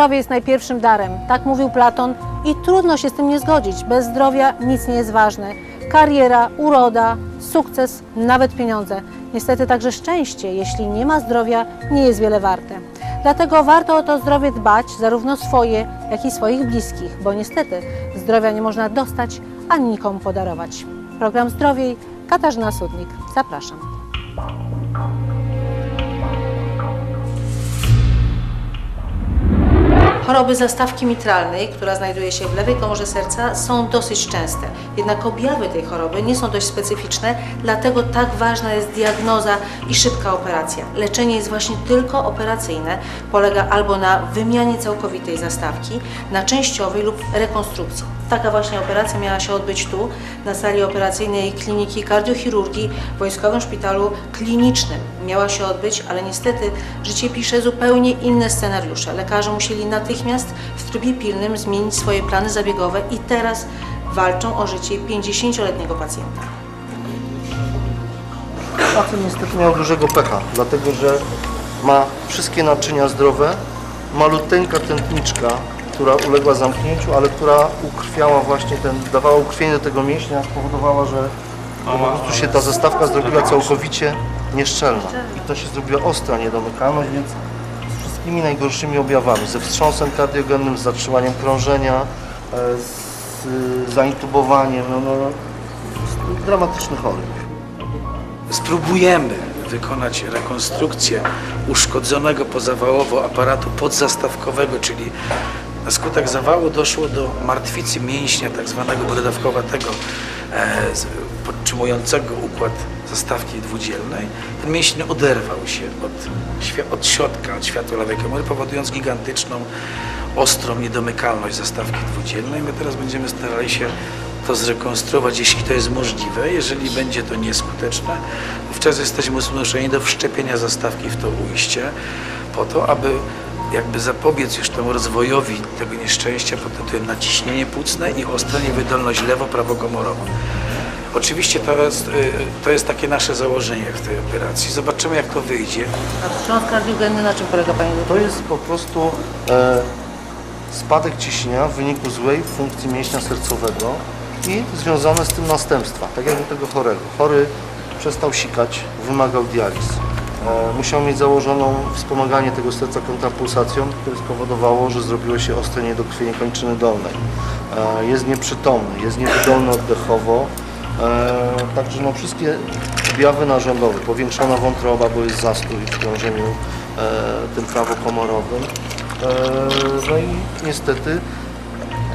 Zdrowie jest najpierwszym darem, tak mówił Platon i trudno się z tym nie zgodzić. Bez zdrowia nic nie jest ważne. Kariera, uroda, sukces, nawet pieniądze. Niestety także szczęście, jeśli nie ma zdrowia, nie jest wiele warte. Dlatego warto o to zdrowie dbać, zarówno swoje, jak i swoich bliskich, bo niestety zdrowia nie można dostać ani nikomu podarować. Program Zdrowiej, Katarzyna Sudnik. Zapraszam. Choroby zastawki mitralnej, która znajduje się w lewej komorze serca, są dosyć częste. Jednak objawy tej choroby nie są dość specyficzne, dlatego tak ważna jest diagnoza i szybka operacja. Leczenie jest właśnie tylko operacyjne, polega albo na wymianie całkowitej zastawki, na częściowej lub rekonstrukcji. Taka właśnie operacja miała się odbyć tu, na sali operacyjnej Kliniki Kardiochirurgii w Wojskowym Szpitalu Klinicznym. Miała się odbyć, ale niestety życie pisze zupełnie inne scenariusze. Lekarze musieli natychmiast w trybie pilnym zmienić swoje plany zabiegowe i teraz walczą o życie 50-letniego pacjenta. Pacjent niestety miał dużego pecha, dlatego że ma wszystkie naczynia zdrowe, maluteńka tętniczka, która uległa zamknięciu, ale która ukrwiała właśnie ten, dawała ukrwienie do tego mięśnia, spowodowała, że po prostu się ta zestawka zrobiła całkowicie nieszczelna. I to się zrobiła ostra niedomykalność, więc z wszystkimi najgorszymi objawami, ze wstrząsem kardiogennym, z zatrzymaniem krążenia, e, z y, zaintubowaniem, no, no, dramatyczny chory. Spróbujemy wykonać rekonstrukcję uszkodzonego pozawałowo aparatu podzastawkowego, czyli na skutek zawału doszło do martwicy mięśnia tak zwanego brodawkowatego e, podtrzymującego układ zastawki dwudzielnej. Ten mięsień oderwał się od, od środka, od światła lewej komory, powodując gigantyczną, ostrą niedomykalność zastawki dwudzielnej. My teraz będziemy starali się to zrekonstruować, jeśli to jest możliwe. Jeżeli będzie to nieskuteczne, wówczas jesteśmy zmuszeni do wszczepienia zastawki w to ujście, po to, aby jakby zapobiec już temu rozwojowi tego nieszczęścia pod tytułem naciśnienie płucne i ostra niewydolność lewo-prawokomorową. Oczywiście to jest, y, to jest takie nasze założenie w tej operacji. Zobaczymy jak to wyjdzie. A wstrząs kardiogenny na czym polega Panie To jest po prostu e, spadek ciśnienia w wyniku złej funkcji mięśnia sercowego i związane z tym następstwa, tak jak u tego chorego. Chory przestał sikać, wymagał dializ. E, musiał mieć założoną wspomaganie tego serca kontrapulsacją, które spowodowało, że zrobiło się ostre niedokrwienie kończyny dolnej. E, jest nieprzytomny, jest niewydolny oddechowo, E, Także no, wszystkie objawy narządowe, powiększona wątroba, bo jest zastój w krążeniu tym prawokomorowym. No i niestety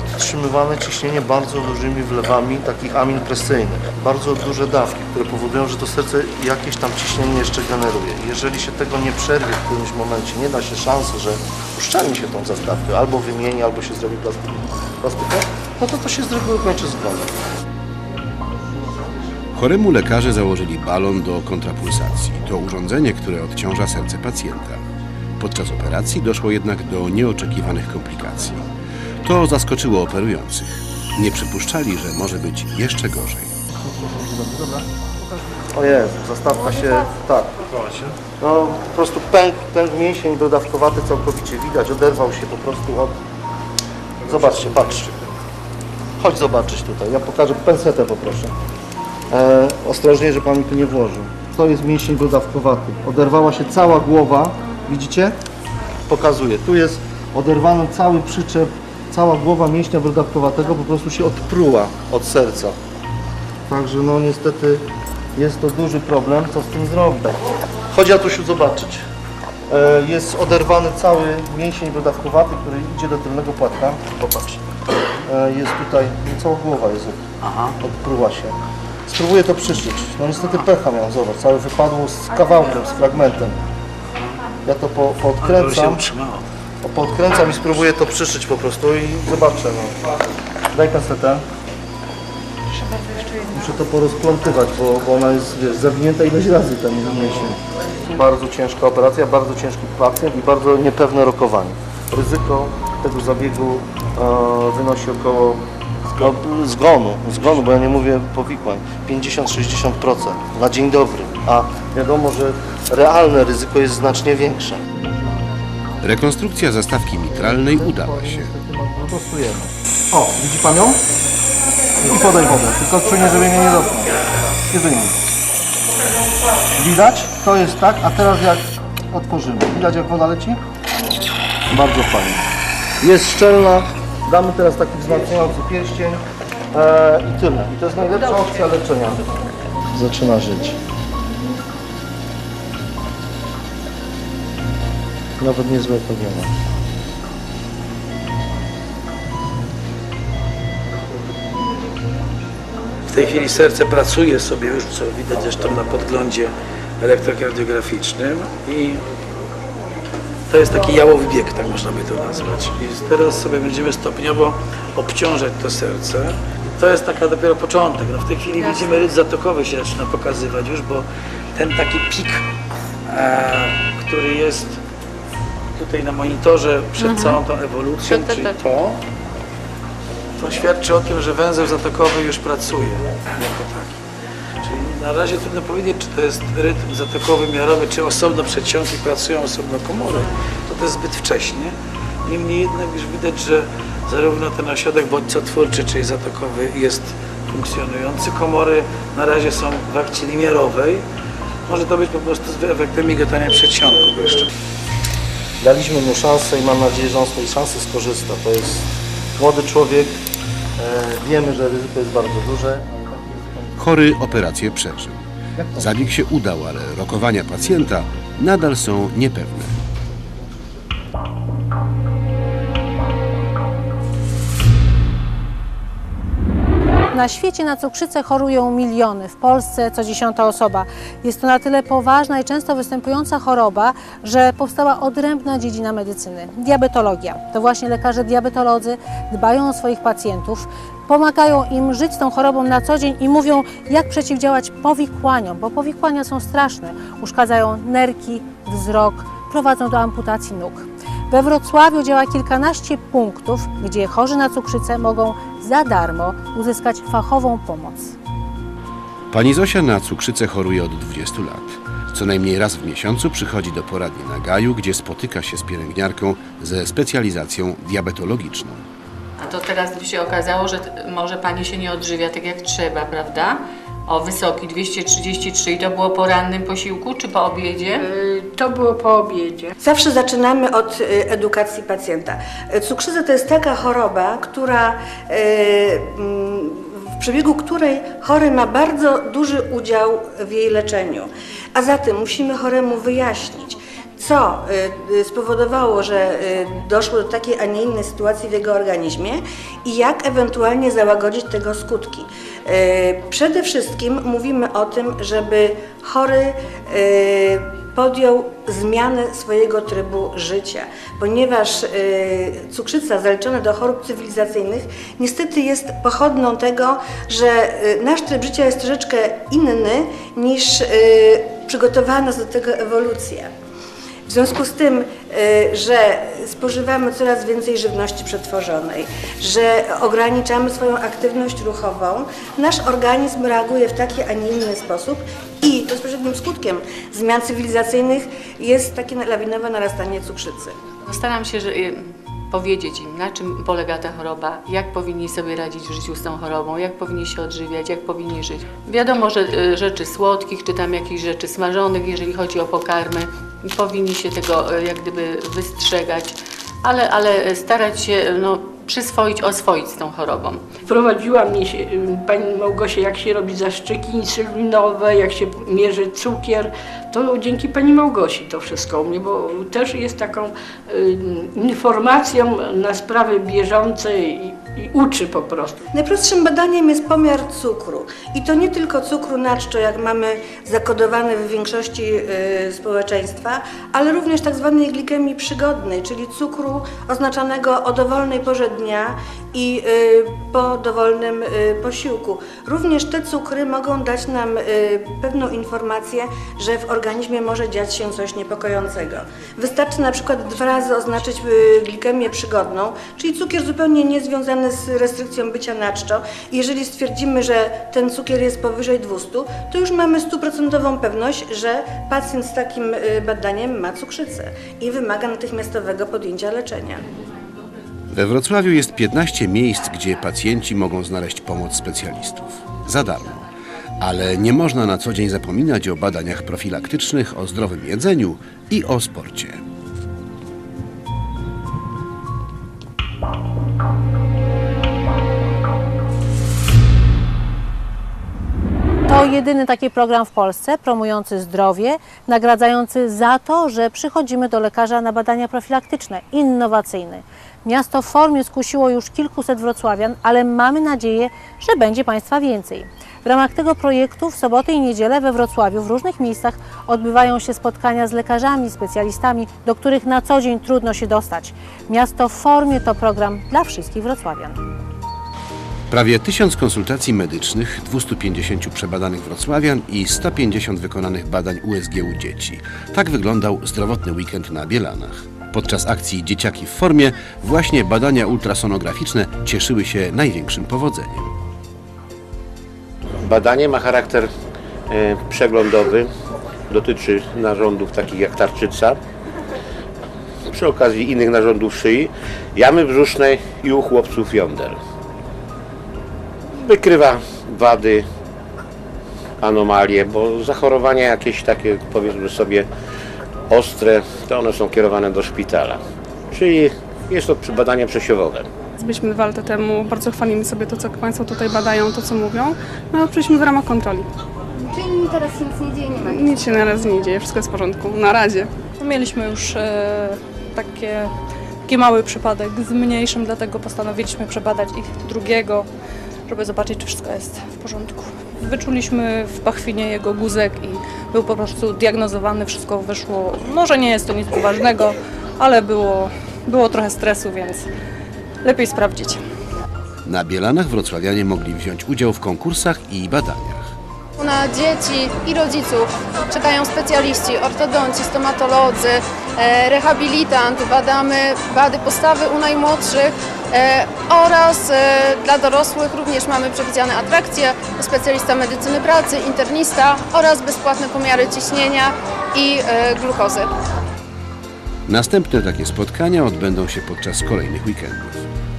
podtrzymywane ciśnienie bardzo dużymi wlewami takich aminpresyjnych. Bardzo duże dawki, które powodują, że to serce jakieś tam ciśnienie jeszcze generuje. Jeżeli się tego nie przerwie w którymś momencie, nie da się szansy, że uszczelni się tą zastawkę, albo wymieni, albo się zrobi plastykę, plastykę no to to się z reguły kończy zgonem. Choremu lekarze założyli balon do kontrapulsacji. To urządzenie, które odciąża serce pacjenta. Podczas operacji doszło jednak do nieoczekiwanych komplikacji. To zaskoczyło operujących. Nie przypuszczali, że może być jeszcze gorzej. O Jezu, zastawka się, tak. No po prostu pęk, pęk mięsień dodawkowaty całkowicie widać, oderwał się po prostu od... Zobaczcie, patrzcie. Chodź zobaczyć tutaj, ja pokażę, pensetę poproszę. E, ostrożnie, że Pan mi tu nie włożył. To jest mięsień dodawkowaty. Oderwała się cała głowa, widzicie? Pokazuję, tu jest oderwany cały przyczep, cała głowa mięśnia brodawkowatego po prostu się odpruła od serca. Także no niestety jest to duży problem, co z tym zrobić. Chodź Jatusiu zobaczyć. E, Jest oderwany cały mięsień wydawkowaty, który idzie do tylnego płatka. Popatrz. E, Jest tutaj, no cała głowa jest od, odpruła się. Spróbuję to przyszyć. No niestety pecha miał, zobacz, cały wypadło z kawałkiem, z fragmentem. Ja to po, poodkręcam, poodkręcam i spróbuję to przyszyć po prostu i zobaczę. No. Daj kasetę. Muszę to porozplątywać, bo, bo ona jest wiesz, zawinięta ileś razy ten mięsień. Bardzo ciężka operacja, bardzo ciężki pacjent i bardzo niepewne rokowanie. Ryzyko tego zabiegu e, wynosi około no, zgonu, zgonu, bo ja nie mówię powikłań, 50-60% na dzień dobry, a wiadomo, że realne ryzyko jest znacznie większe. Rekonstrukcja zastawki mitralnej udała się. Prostujemy. O, widzi Pan ją? I podaj wodę, tylko czujnie, żeby mnie nie dotknął. Nie wyjmij. Widać? To jest tak, a teraz jak otworzymy. Widać jak woda leci? Bardzo fajnie. Jest szczelna. Damy teraz taki wzmacniający pierścień. E, I tyle. I to jest najlepsza opcja leczenia. Zaczyna żyć. Nawet niezłe powiemy. W tej chwili serce pracuje sobie już, co widać zresztą na podglądzie elektrokardiograficznym i to jest taki jałowy bieg, tak można by to nazwać. I teraz sobie będziemy stopniowo obciążać to serce. To jest taka dopiero początek. No w tej chwili widzimy rytm zatokowy się zaczyna pokazywać już, bo ten taki pik, e, który jest tutaj na monitorze przed całą tą ewolucją, Tak, tak, czyli tak. to, to świadczy o tym, że węzeł zatokowy już pracuje jako taki. Czyli na razie trudno powiedzieć, czy to jest rytm zatokowy miarowy, czy osobno przedsionki pracują, osobno komory. To to jest zbyt wcześnie. Niemniej jednak już widać, że zarówno ten ośrodek bodźcotwórczy, czyli zatokowy jest funkcjonujący. Komory na razie są w akcji limiarowej. Może to być po prostu z efektem migotania przedsionków jeszcze. Daliśmy mu szansę i mam nadzieję, że on z tej szansy skorzysta. To jest młody człowiek. E, wiemy, że ryzyko jest bardzo duże. Chory operację przeżył. Zabieg się udał, ale rokowania pacjenta nadal są niepewne. Na świecie na cukrzycę chorują miliony, w Polsce co dziesiąta osoba. Jest to na tyle poważna i często występująca choroba, że powstała odrębna dziedzina medycyny diabetologia. To właśnie lekarze diabetolodzy dbają o swoich pacjentów, pomagają im żyć z tą chorobą na co dzień i mówią, jak przeciwdziałać powikłaniom, bo powikłania są straszne. Uszkadzają nerki, wzrok, prowadzą do amputacji nóg. We Wrocławiu działa kilkanaście punktów, gdzie chorzy na cukrzycę mogą za darmo uzyskać fachową pomoc. Pani Zosia na cukrzycę choruje od 20 lat. Co najmniej raz w miesiącu przychodzi do poradni na Gaju, gdzie spotyka się z pielęgniarką ze specjalizacją diabetologiczną. A to teraz by się okazało, że może pani się nie odżywia tak jak trzeba, prawda? O wysoki 233 i to było po rannym posiłku czy po obiedzie? To było po obiedzie. Zawsze zaczynamy od y, edukacji pacjenta. Cukrzyca to jest taka choroba, która, y, w przebiegu której chory ma bardzo duży udział w jej leczeniu. A zatem musimy choremu wyjaśnić, co y, spowodowało, że doszło do takiej, a nie innej sytuacji w jego organizmie i jak ewentualnie załagodzić tego skutki. Przede wszystkim mówimy o tym, żeby chory podjął zmianę swojego trybu życia, ponieważ y, cukrzyca zaliczona do chorób cywilizacyjnych niestety jest pochodną tego, że y, nasz tryb życia jest troszeczkę inny niż y, przygotowana do tego ewolucja. W związku z tym, y, że spożywamy coraz więcej żywności przetworzonej, że ograniczamy swoją aktywność ruchową, nasz organizm reaguje w taki, a nie inny sposób i bezpośrednim skutkiem zmian cywilizacyjnych jest takie lawinowe narastanie cukrzycy. Staram się że, y, powiedzieć im, na czym polega ta choroba, jak powinni sobie radzić w życiu z tą chorobą, jak powinni się odżywiać, jak powinni żyć. Wiadomo, że y, rzeczy słodkich, czy tam jakichś rzeczy smażonych, jeżeli chodzi o pokarmy, powinni się tego y, jak gdyby wystrzegać, ale, ale starać się no, przyswoić, oswoić z tą chorobą. Wprowadziła mnie się, y, pani Małgosia, jak się robi zaszczyki insulinowe, jak się mierzy cukier. To dzięki pani Małgosi to wszystko u mnie, bo też jest taką y, informacją na sprawy bieżące i, uczy po prostu. Najprostszym badaniem jest pomiar cukru. I to nie tylko cukru na czczo, jak mamy zakodowany w większości y, społeczeństwa, ale również tak zwanej glikemii przygodnej, czyli cukru oznaczanego o dowolnej porze dnia i y, po dowolnym y, posiłku. Również te cukry mogą dać nam y, pewną informację, że w organizmie może dziać się coś niepokojącego. Wystarczy na przykład dwa razy oznaczyć glikemię przygodną, czyli cukier zupełnie niezwiązany związany z restrykcją bycia na czczo. Jeżeli stwierdzimy, że ten cukier jest powyżej 200, to już mamy stuprocentową pewność, że pacjent z takim badaniem ma cukrzycę i wymaga natychmiastowego podjęcia leczenia. We Wrocławiu jest 15 miejsc, gdzie pacjenci mogą znaleźć pomoc specjalistów. Za darmo. Ale nie można na co dzień zapominać o badaniach profilaktycznych, o zdrowym jedzeniu i o sporcie. Jedyny taki program w Polsce promujący zdrowie, nagradzający za to, że przychodzimy do lekarza na badania profilaktyczne, innowacyjny. Miasto w formie skusiło już kilkuset wrocławian, ale mamy nadzieję, że będzie Państwa więcej. W ramach tego projektu w soboty i niedzielę we Wrocławiu w różnych miejscach odbywają się spotkania z lekarzami, specjalistami, do których na co dzień trudno się dostać. Miasto w formie to program dla wszystkich wrocławian. Prawie 1000 konsultacji medycznych, 250 przebadanych wrocławian i 150 wykonanych badań USG u dzieci. Tak wyglądał zdrowotny weekend na Bielanach. Podczas akcji Dzieciaki w formie właśnie badania ultrasonograficzne cieszyły się największym powodzeniem. Badanie ma charakter e, przeglądowy, dotyczy narządów takich jak tarczyca, przy okazji innych narządów szyi, jamy brzusznej i u chłopców jąder. Wykrywa wady, anomalie, bo zachorowania jakieś takie powiedzmy sobie ostre, to one są kierowane do szpitala. Czyli jest to badanie przesiowowe. Byliśmy dwa lata temu, bardzo chwalimy sobie to, co Państwo tutaj badają, to co mówią. No, przyszliśmy w ramach kontroli. Czyli teraz się nic nie dzieje, nie ma nic. Nic się na razie nie dzieje, wszystko jest w porządku. Na razie. Mieliśmy już e, takie, taki mały przypadek z mniejszym, dlatego postanowiliśmy przebadać ich drugiego, żeby zobaczyć, czy wszystko jest w porządku. Wyczuliśmy w pachwinie jego guzek i był po prostu diagnozowany, wszystko wyszło. Może nie jest to nic poważnego, ale było, było trochę stresu, więc lepiej sprawdzić. Na Bielanach wrocławianie mogli wziąć udział w konkursach i badaniach. Na dzieci i rodziców czekają specjaliści, ortodonci, stomatolodzy, e, rehabilitant, badamy wady postawy u najmłodszych oraz e, dla dorosłych również mamy przewidziane atrakcje, specjalista medycyny pracy, internista oraz bezpłatne pomiary ciśnienia i e, glukozy. Następne takie spotkania odbędą się podczas kolejnych weekendów.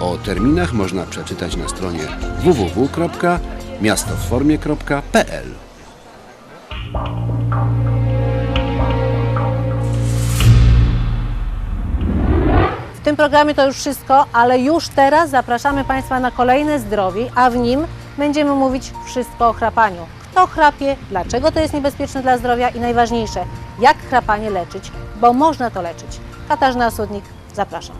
O terminach można przeczytać na stronie www.miastowformie.pl. tym programie to już wszystko, ale już teraz zapraszamy Państwa na kolejne zdrowie, a w nim będziemy mówić wszystko o chrapaniu. Kto chrapie, dlaczego to jest niebezpieczne dla zdrowia i najważniejsze, jak chrapanie leczyć, bo można to leczyć. Katarzyna Sudnik, zapraszam.